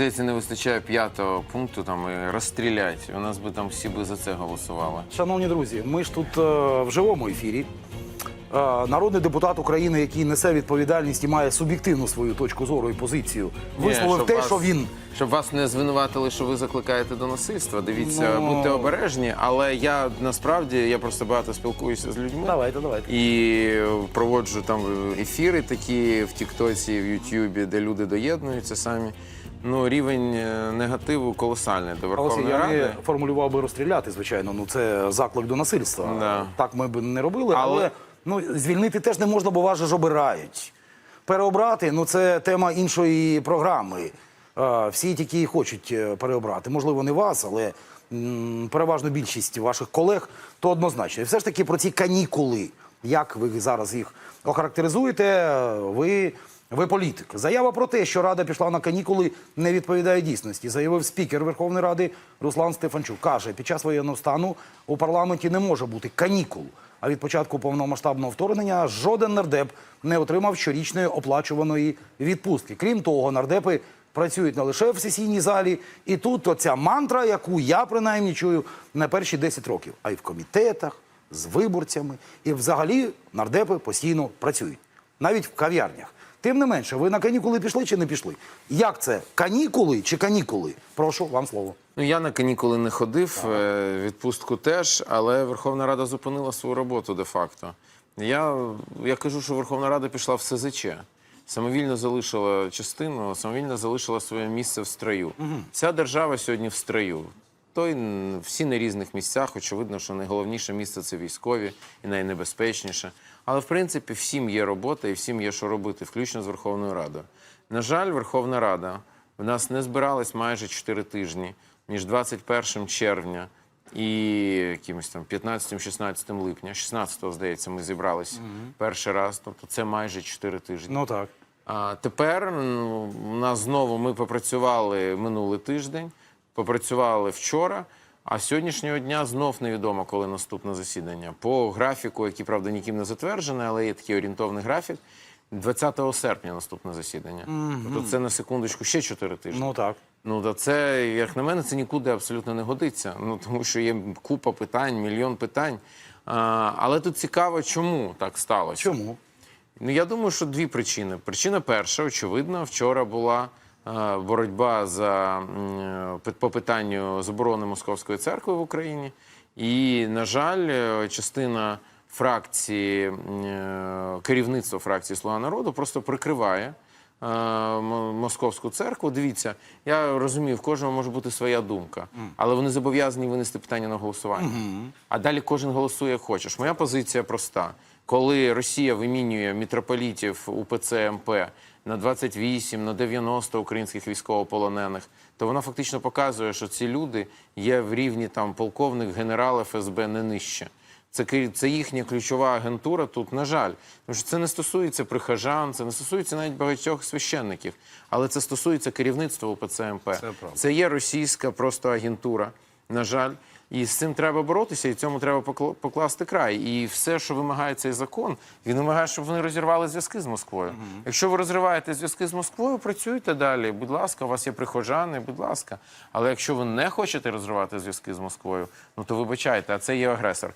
здається, не вистачає п'ятого пункту там і розстрілять. У нас би там всі би за це голосували. Шановні друзі, ми ж тут е, в живому ефірі. Е, народний депутат України, який несе відповідальність і має суб'єктивну свою точку зору і позицію, висловив щоб те, вас- що він Щоб вас не звинуватили, що ви закликаєте до насильства. Дивіться, Ну. будьте обережні, але я насправді я просто багато спілкуюся з людьми. давайте, давайте. І проводжу там ефіри такі в Тіктоці, в Ютубі, де люди доєднуються самі. Ну, рівень е, негативу колосальний до Але Верховної я Ради. не формулював би розстріляти, звичайно. Ну це заклик до насильства. Да. Так ми б не робили, але, Але- ну звільнити теж не можна, бо вас же ж обирають. Переобрати ну це тема іншої програми. Е, Всі тільки і хочуть е, переобрати. Можливо, не вас, але переважно більшість ваших колег то однозначно. І все ж таки про ці канікули. Як ви зараз їх охарактеризуєте? Ви, ви політик. Заява про те, що Рада пішла на канікули, не відповідає дійсності. Заявив спікер Верховної Ради Руслан Стефанчук. Каже, під час воєнного стану у парламенті не може бути канікул. А від початку повномасштабного вторгнення жоден нардеп не отримав щорічної оплачуваної відпустки. Крім того, нардепи працюють не лише в сесійній залі, і тут оця мантра, яку я принаймні чую на перші 10 років, а й в комітетах, з виборцями. І взагалі нардепи постійно працюють, навіть в кав'ярнях. Тим не менше, ви на канікули пішли чи не пішли? Як це? Канікули чи канікули? Прошу вам слово. Ну, я на канікули не ходив, е, відпустку теж, але Верховна Рада зупинила свою роботу де-факто. Я, я кажу, що Верховна Рада пішла в СЗЧ. Самовільно залишила частину, самовільно залишила своє місце в строю. Вся держава сьогодні в строю. Той м, всі на різних місцях. Очевидно, що найголовніше місце це військові і найнебезпечніше. Але в принципі всім є робота і всім є що робити, включно з Верховною Радою. На жаль, Верховна Рада в нас не збиралась майже 4 тижні між 21 червня і якимось там 15-16 липня. 16-го, здається, ми зібрались перший раз. Тобто це майже 4 тижні. Ну так. А тепер ну, у нас знову ми попрацювали минулий тиждень, попрацювали вчора. А сьогоднішнього дня знов невідомо, коли наступне засідання. По графіку, який, правда, ніким не затверджений, але є такий орієнтовний графік. 20 серпня наступне засідання. Тобто це на секундочку ще 4 тижні. Ну так. Ну, та це, як на мене, це нікуди абсолютно не годиться. Ну, тому що є купа питань, мільйон питань. А, але тут цікаво, чому так сталося. Чому? Ну, я думаю, що дві причини. Причина перша, очевидно, вчора була боротьба за, по питанню заборони Московської церкви в Україні. І, на жаль, частина фракції, е, керівництва фракції Слуга народу просто прикриває. е, Московську церкву. Дивіться, я розумію, в кожного може бути своя думка, але вони зобов'язані винести питання на голосування. А далі кожен голосує як хочеш. Моя позиція проста. Коли Росія вимінює мітрополітів УПЦ МП на 28, на 90 українських військовополонених, то вона фактично показує, що ці люди є в рівні там полковник, генерал ФСБ не нижче. Це, це їхня ключова агентура тут, на жаль. Тому що це не стосується прихожан, це не стосується навіть багатьох священників, але це стосується керівництва УПЦ МП. правда. Це є російська просто агентура, на жаль. І з цим треба боротися, і цьому треба покла- покласти край. І все, що вимагає цей закон, він вимагає, щоб вони розірвали зв'язки з Москвою. Якщо ви розриваєте зв'язки з Москвою, працюйте далі. Будь ласка, у вас є прихожани, будь ласка. Але якщо ви не хочете розривати зв'язки з Москвою, ну то вибачайте, а це є агресор.